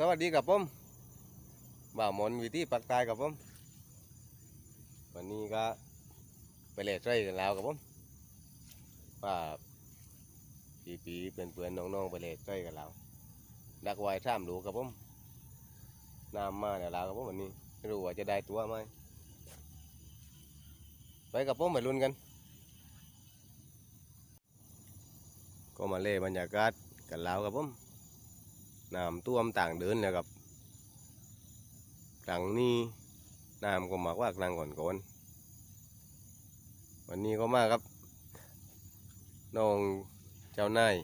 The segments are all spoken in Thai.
สวัสดีครับผมบ่าวมนวิธีปักตายครับผมวันนี้ก็ไปเล่นไส้กันแล้วครับผมว่าปีปีเพื่อนเพื่อนน้องๆไปเล่นไส้กันแล้วดักไว้สามลูกครับผมน้ำมาแล้วครับผมวันนี้ไม่รู้ว่าจะได้ตัวไหมไปกับผมไปลุ้นกัน ก็มาเล่บรรยากาศกันแล้วครับผม น้ำท่วมต่างเดินเลยครับครั้งนี้น้ำก็มากกว่าครั้งก่อนก่อนๆวันนี้ก็มาครับน้องเจ้านาย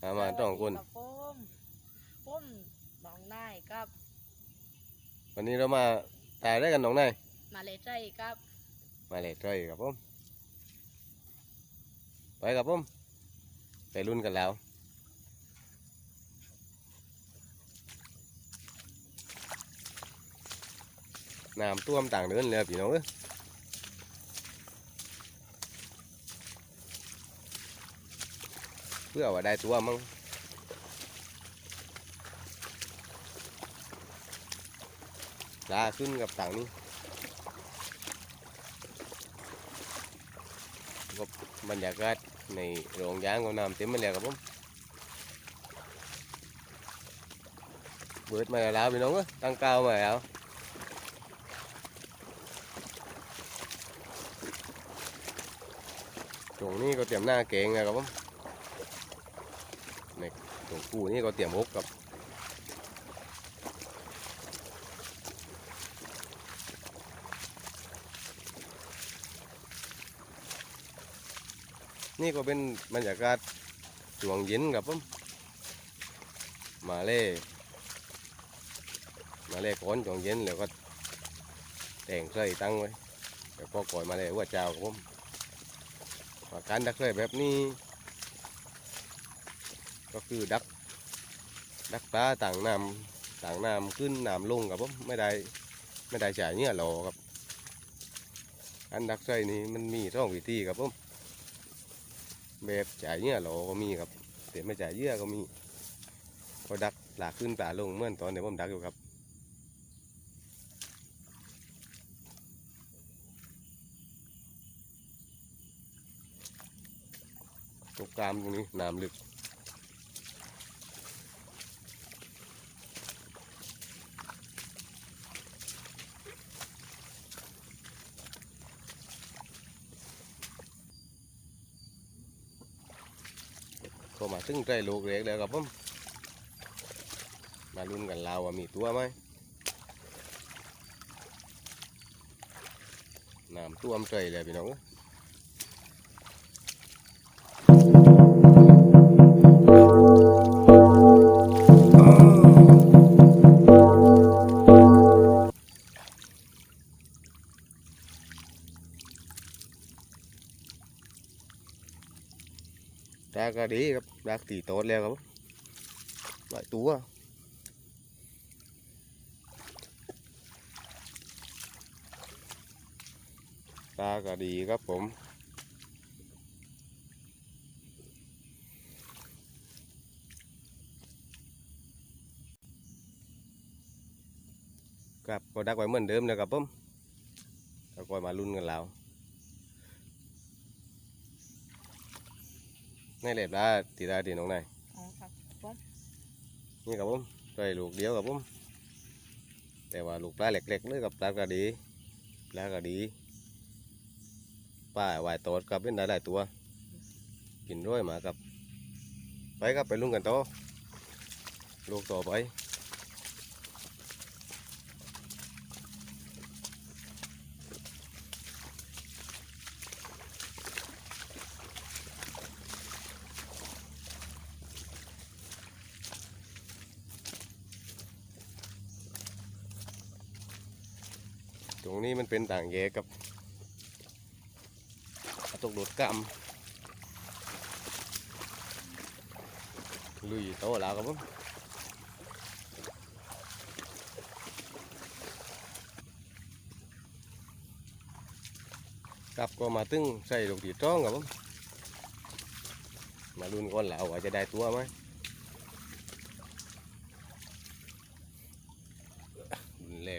หามาต้องคนกับปุ้มปุ้มน้องนายกับ วันนี้เรามาถ่ายได้กันน้องนายมาเลใจกับ มาเลยใจครับผมไปครับผมไปรุ่นกันแล้ว น้ำท่วมต่างเดินเลยพี่น้องเอ้ยเพื่อว่าได้ตัวมั้งลาขึ้นกับต่างนี้ก็บรรยากาศในโรงยางก็น้ำเต็มไปแล้วครับผมเบิดมาแล้วพี่น้องตั้งเก้าวมาแล้ว ตรงนี้ก็เตรียมหน้าเก่งนะครับผมในตรงกูนี่ก็เตรียมฮกกับนี่ก็เป็นบรรยากาศช่วงเย็นครับผมมาเล่มาเล่ก้อนช่วงเย็นแล้วก็แต่งใส่ตั้งไว้แล้วก็ก่อยมาเล่ว่าเจ้าครับผม การดักเลยแบบนี้ ก็คือดัก ดักปลาต่างน้ำต่างน้ำขึ้นน้ำลงครับผมไม่ได้ไม่ได้จ่ายเนี่ยหรอครับการดักใส่นี่มันมีสองวิธีครับผมแบบจ่ายเนี่ยหรอก็มีครับแต่ไม่จ่ายเยื่อก็มีพอดักหลากขึ้นปลาลงเมื่อตอนเดี๋ยวผมดักอยู่ครับ ตรง กางตรงนี้น้ำลึกก็มาถึงใจลูกเล็กแล้วครับผมมาลุ้นกันเราว่ามีตัวไหมน้ำท่วมใจเลยพี่น้อง เอ้ยดากก็ดีครับดากตีโตดแล้วครับหลายตัวตาก็ดีครับผมครับก็ดักไว้เหมือนเดิมเลยครับผมก็คอยมาลุ้นกันแล้ว ในเล็บได้ตีได้ตีน้องนายอ๋อครับปุ้มนี่ครับผมใส่ลูกเดียวครับผมแต่ว่าลูกปลาเล็กๆเลยกับปลากระดีปลากระดีปลาวายโตดกับเป็นได้หลายตัว กินด้วยหมากับ ไปครับไปลุงกันต่อลูกต่อไป รงนี้มันเป็นต่างแยกกับตกโดดกำลุยโตแล้วครับผมกลับก็มาตึ้งใส่ลูกตีจ้องครับผมมาลุ้นก่อนแล้วว่าจะได้ตัวไหม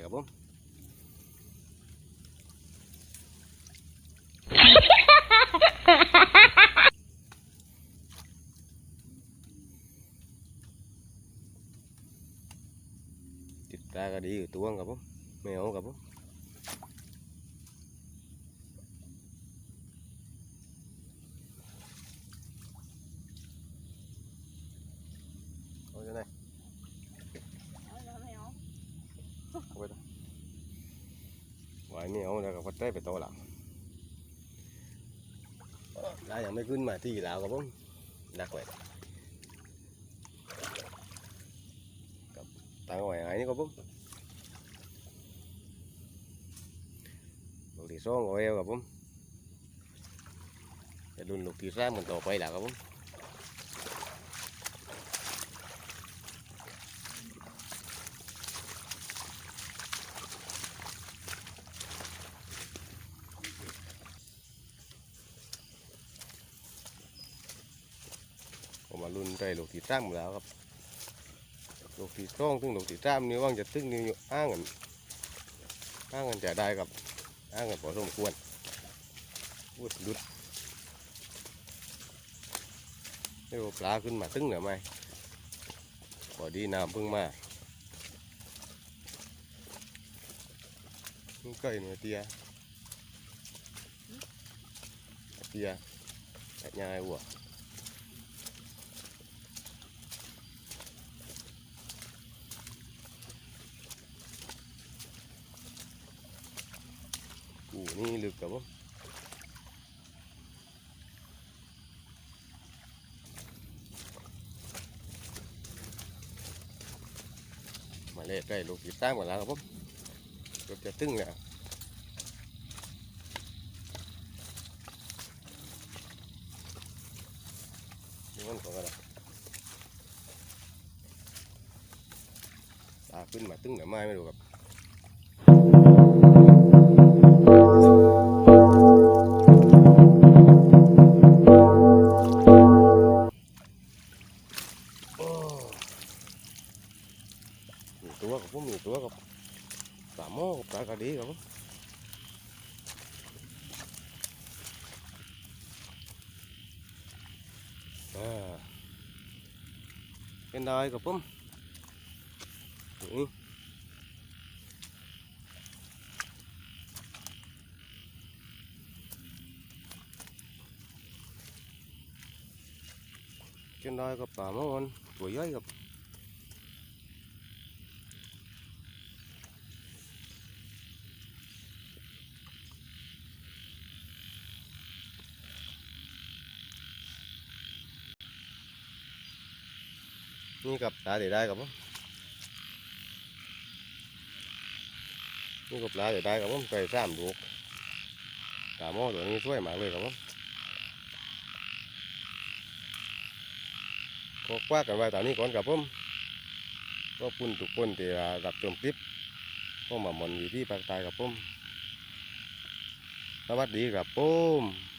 ครับผมติดตาก็ดีอยู่ตัวครับผมไม่เอาครับผม เอาจะไหนเอาแล้วไม่เอาเอาไปต่อไว้ไม่เอาแล้วก็พัดได้ไปโตหลังแล้วยังไม่ขึ้นมาที่ลาวครับผมดักไว้กับตั้งไว้ไงนี่ครับผมลูกที่สองก็เอวครับผมจะดุนลูกที่สามกันต่อไปแล้วครับผม มาลุ้นใจลูกที่สามแล้วครับลูกที่สองถึงลูกที่สามนี่ว่างจะตึ้งนี่อ้างกันอ้างกันจะได้ครับอ้างกันพอสมควรวุดดุดเรียวปลาขึ้นมาตึ้งหรือไม่พอดีน้ำเพิ่งมาใกล้หน่อยเตียเตียแต่ยายวัว นี่ลึกกับผมมาเล่ใกล้ลูกติดตั้งหมดแล้วครับผมเกือบจะตึ้งแล้วมันของอะไรตาขึ้นมาตึ้งหรือไม่ไม่รู้ครับ เป็นได้กับผมนี่เป็นได้กับปลาหม้อมันตัวใหญ่กับ นี่กับปลาเดี๋ยวได้ครับผมนี่กับปลาเดี๋ยวได้ครับผมใส่สามลูกปลาหม้อตัวนี้สวยมากเลยครับผมก็คว้ากันไว้ตอนนี้ก่อนครับผมก็ปุ่นทุกคนที่รับชมคลิปก็มาหมอนอยู่ที่ปากใต้ครับผมสวัสดีครับผม